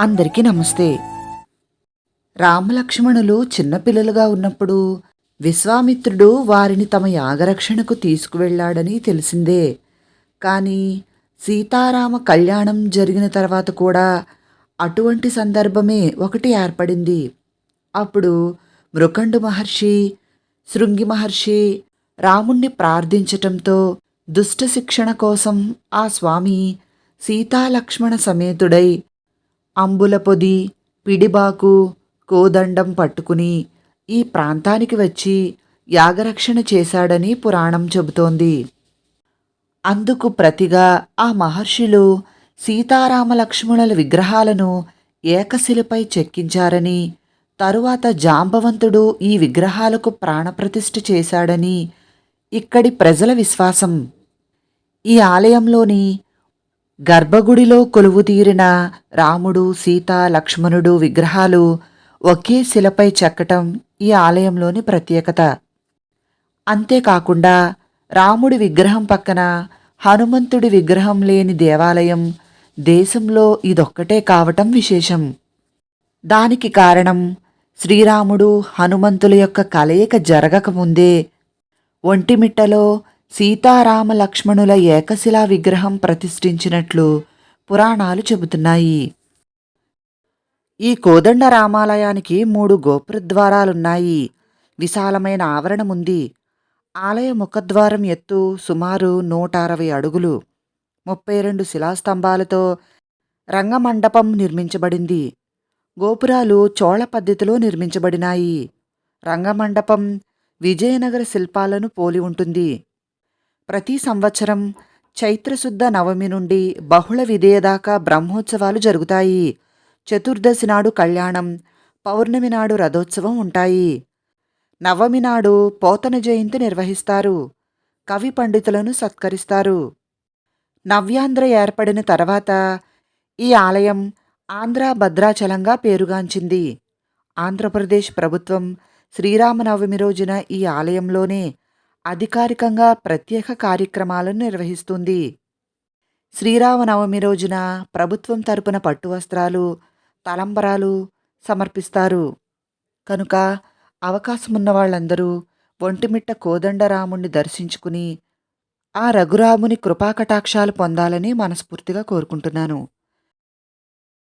అందరికీ నమస్తే. రామలక్ష్మణులు చిన్నపిల్లలుగా ఉన్నప్పుడు విశ్వామిత్రుడు వారిని తమ యాగరక్షణకు తీసుకువెళ్ళాడని తెలిసిందే. కానీ సీతారామ కళ్యాణం జరిగిన తర్వాత కూడా అటువంటి సందర్భమే ఒకటి ఏర్పడింది. అప్పుడు మృకండు మహర్షి శృంగి మహర్షి రాముణ్ణి ప్రార్థించటంతో దుష్ట శిక్షణ కోసం ఆ స్వామి సీతాలక్ష్మణ సమేతుడై అంబుల పొది పిడిబాకు కోదండం పట్టుకుని ఈ ప్రాంతానికి వచ్చి యాగరక్షణ చేశాడని పురాణం చెబుతోంది. అందుకు ప్రతిగా ఆ మహర్షులు సీతారామ లక్ష్మణుల విగ్రహాలను ఏకశిలపై చెక్కించారని తరువాత జాంబవంతుడు ఈ విగ్రహాలకు ప్రాణప్రతిష్ఠ చేశాడని ఇక్కడి ప్రజల విశ్వాసం. ఈ ఆలయంలోని గర్భగుడిలో కొలువుతీరిన రాముడు సీత లక్ష్మణుడు విగ్రహాలు ఒకే శిలపై చెక్కటం ఈ ఆలయంలోని ప్రత్యేకత. అంతేకాకుండా రాముడి విగ్రహం పక్కన హనుమంతుడి విగ్రహం లేని దేవాలయం దేశంలో ఇదొక్కటే కావటం విశేషం. దానికి కారణం శ్రీరాముడు హనుమంతుల యొక్క కలయిక జరగకముందే ఒంటిమిట్టలో సీతారామ లక్ష్మణుల ఏకశిలా విగ్రహం ప్రతిష్ఠించినట్లు పురాణాలు చెబుతున్నాయి. ఈ కోదండ రామాలయానికి మూడు గోపురద్వారాలున్నాయి. విశాలమైన ఆవరణముంది. ఆలయ ముఖద్వారం ఎత్తు సుమారు నూట అరవై అడుగులు. ముప్పై రెండు శిలాస్తంభాలతో రంగమండపం నిర్మించబడింది. గోపురాలు చోళ పద్ధతిలో నిర్మించబడినాయి. రంగమండపం విజయనగర శిల్పాలను పోలి ఉంటుంది. ప్రతి సంవత్సరం చైత్రశుద్ధ నవమి నుండి బహుళ విధేయదాకా బ్రహ్మోత్సవాలు జరుగుతాయి. చతుర్దశి నాడు కళ్యాణం పౌర్ణమి నాడు రథోత్సవం ఉంటాయి. నవమి నాడు పోతన జయంతి నిర్వహిస్తారు. కవి పండితులను సత్కరిస్తారు. నవ్యాంధ్ర ఏర్పడిన తర్వాత ఈ ఆలయం ఆంధ్ర భద్రాచలంగా పేరుగాంచింది. ఆంధ్రప్రదేశ్ ప్రభుత్వం శ్రీరామనవమి రోజున ఈ ఆలయంలోనే అధికారికంగా ప్రత్యేక కార్యక్రమాలను నిర్వహిస్తుంది. శ్రీరామనవమి రోజున ప్రభుత్వం తరపున పట్టు వస్త్రాలు తలంబరాలు సమర్పిస్తారు. కనుక అవకాశమున్న వాళ్ళందరూ ఒంటిమిట్ట కోదండరాముణ్ణి దర్శించుకుని ఆ రఘురాముని కృపాకటాక్షాలు పొందాలని మనస్ఫూర్తిగా కోరుకుంటున్నాను.